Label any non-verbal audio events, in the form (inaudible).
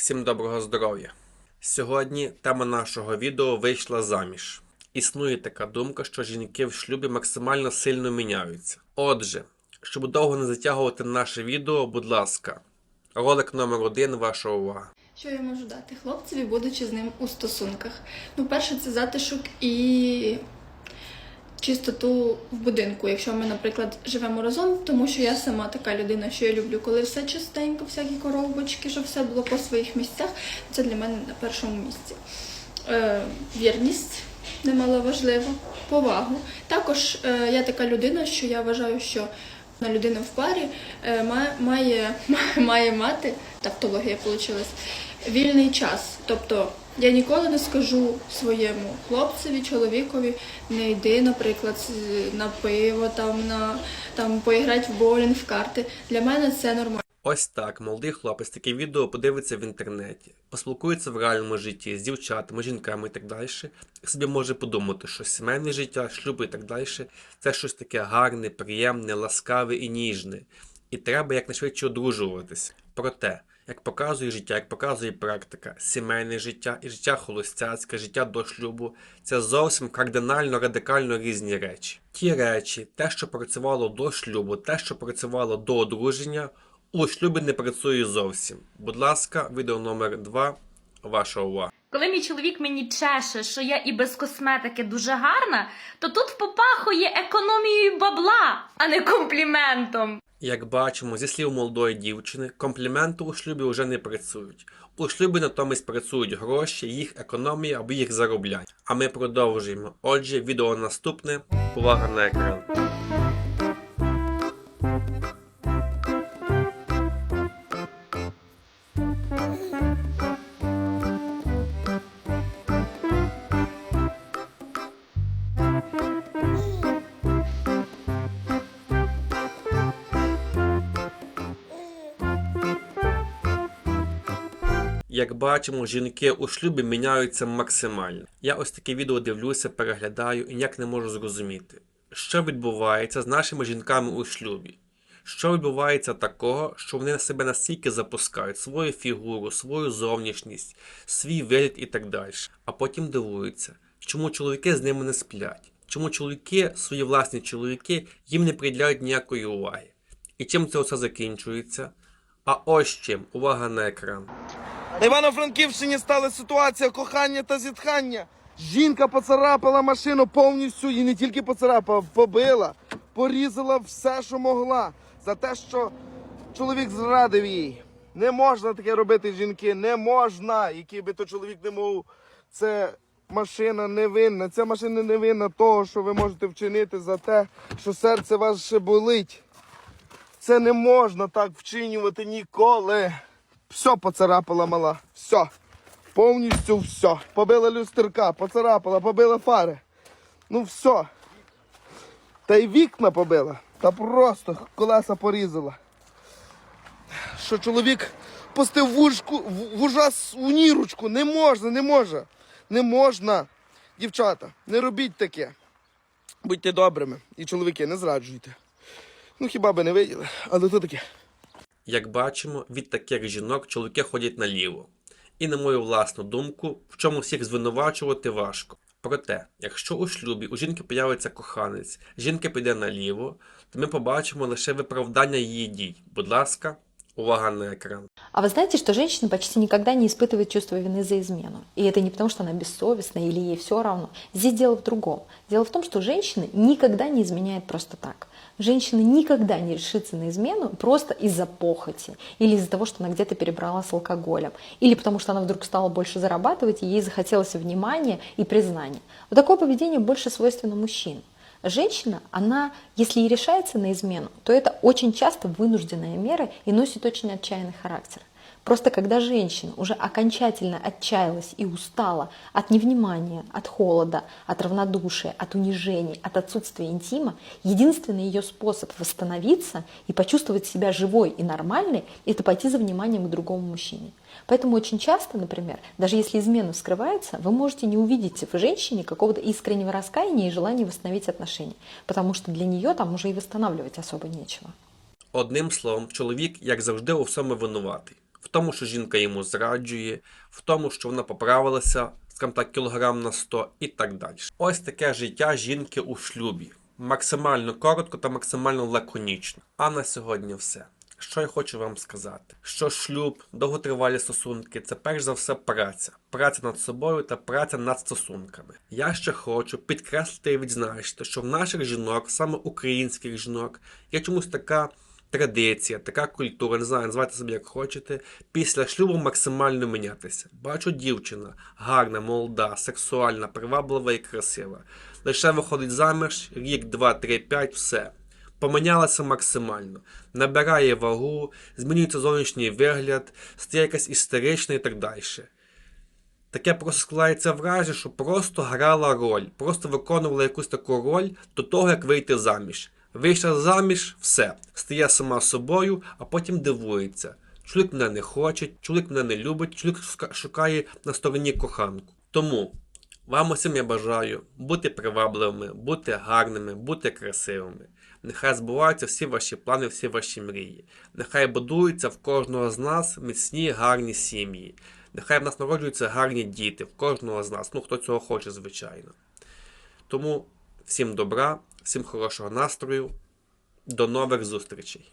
Всім доброго здоров'я! Сьогодні тема нашого відео вийшла заміж. Існує така думка, що жінки в шлюбі максимально сильно міняються. Отже, щоб довго не затягувати наше відео, будь ласка, ролик номер один, ваша увага. Що я можу дати хлопцеві, будучи з ним у стосунках? Ну, перше, це затишок і чистоту в будинку, якщо ми, наприклад, живемо разом, тому що я сама така людина, що я люблю, коли все чистенько, всякі коробочки, щоб все було по своїх місцях. Це для мене на першому місці. Е, вірність немало важливо, повагу. Також е, я така людина, що я вважаю, що на людина в парі е, має, має, (laughs) має мати, тавтологія вийшла, вільний час. Тобто я ніколи не скажу своєму хлопцеві, чоловікові, не йди, наприклад, на пиво, там, на, там, поіграти в боулінг, в карти. Для мене це нормально. Ось так, молодий хлопець таке відео подивиться в інтернеті, поспілкується в реальному житті з дівчатами, жінками і так далі. І собі може подумати, що сімейне життя, шлюби і так далі це щось таке гарне, приємне, ласкаве і ніжне. І треба якнайшвидше одружуватись. Проте, як показує життя, як показує практика, сімейне життя і життя холостяцьке, життя до шлюбу це зовсім кардинально радикально різні речі. Ті речі, те, що працювало до шлюбу, те, що працювало до одруження, у шлюбі не працює зовсім. Будь ласка, відео номер 2 Ваша увага. Коли мій чоловік мені чеше, що я і без косметики дуже гарна, то тут попахує економією бабла, а не компліментом. Як бачимо, зі слів молодої дівчини, компліменти у шлюбі вже не працюють. У шлюбі натомість працюють гроші, їх економія або їх заробляння. А ми продовжуємо. Отже, відео наступне. Увага на екран. Як бачимо, жінки у шлюбі міняються максимально. Я ось таке відео дивлюся, переглядаю і ніяк не можу зрозуміти, що відбувається з нашими жінками у шлюбі. Що відбувається такого, що вони на себе настільки запускають свою фігуру, свою зовнішність, свій вигляд і так далі. А потім дивуються, чому чоловіки з ними не сплять, чому чоловіки, свої власні чоловіки, їм не приділяють ніякої уваги. І чим це все закінчується? А ось чим, увага на екран. На Івано-Франківщині стала ситуація кохання та зітхання. Жінка поцарапала машину повністю і не тільки поцарапала, побила, порізала все, що могла, за те, що чоловік зрадив їй. Не можна таке робити, жінки, не можна, який би то чоловік не мов. Це машина не винна. Ця машина не винна того, що ви можете вчинити за те, що серце ваше болить. Це не можна так вчинювати ніколи. Все поцарапала мала. Все. Повністю все. Побила люстерка, поцарапала, побила фари. Ну все. Та й вікна побила. Та просто колеса порізала. Що чоловік пустив вужку, в- вужа с- у ніручку. Не можна, не може. Не можна. Дівчата, не робіть таке. Будьте добрими. І чоловіки, не зраджуйте. Ну хіба би не виділи, але то таке. Як бачимо, від таких жінок чоловіки ходять наліво. І на мою власну думку, в чому всіх звинувачувати важко. Проте, якщо у шлюбі у жінки появиться коханець, жінка піде наліво, то ми побачимо лише виправдання її дій. Будь ласка, увага на екран. А вы знаете, что женщина почти никогда не испытывает чувство вины за измену? И это не потому, что она бессовестна или ей все равно. Здесь дело в другом. Дело в том, что женщина никогда не изменяет просто так. Женщина никогда не решится на измену просто из-за похоти или из-за того, что она где-то перебрала с алкоголем, или потому что она вдруг стала больше зарабатывать, и ей захотелось внимания и признания. Вот такое поведение больше свойственно мужчинам. Женщина, она, если и решается на измену, то это очень часто вынужденная мера и носит очень отчаянный характер. Просто когда женщина уже окончательно отчаялась и устала от невнимания, от холода, от равнодушия, от унижений, от отсутствия интима, единственный ее способ восстановиться и почувствовать себя живой и нормальной – это пойти за вниманием к другому мужчине. Поэтому очень часто, например, даже если измена скрывается, вы можете не увидеть в женщине какого-то искреннего раскаяния и желания восстановить отношения, потому что для нее там уже и восстанавливать особо нечего. Одним словом, чоловік, як завжди, у всьому винуватий. В тому, що жінка йому зраджує, в тому, що вона поправилася, скажімо так, кілограм на 100 і так далі. Ось таке життя жінки у шлюбі. Максимально коротко та максимально лаконічно. А на сьогодні все. Що я хочу вам сказати? Що шлюб, довготривалі стосунки це перш за все праця. Праця над собою та праця над стосунками. Я ще хочу підкреслити і відзначити, що в наших жінок, саме українських жінок, є чомусь така традиція, така культура, не знаю, називайте собі як хочете, після шлюбу максимально мінятися. Бачу дівчина, гарна, молода, сексуальна, приваблива і красива. Лише виходить заміж, рік, два, три, п'ять, все. Помінялася максимально. Набирає вагу, змінюється зовнішній вигляд, стає якась істерична і так далі. Таке просто складається враження, що просто грала роль, просто виконувала якусь таку роль до того, як вийти заміж. Вийшла заміж, все, стає сама собою, а потім дивується. Чоловік мене не хоче, чоловік мене не любить, чоловік шукає на стороні коханку. Тому вам усім я бажаю бути привабливими, бути гарними, бути красивими. Нехай збуваються всі ваші плани, всі ваші мрії. Нехай будуються в кожного з нас міцні гарні сім'ї. Нехай в нас народжуються гарні діти, в кожного з нас. Ну, хто цього хоче, звичайно. Тому всім добра, всім хорошого настрою. До нових зустрічей!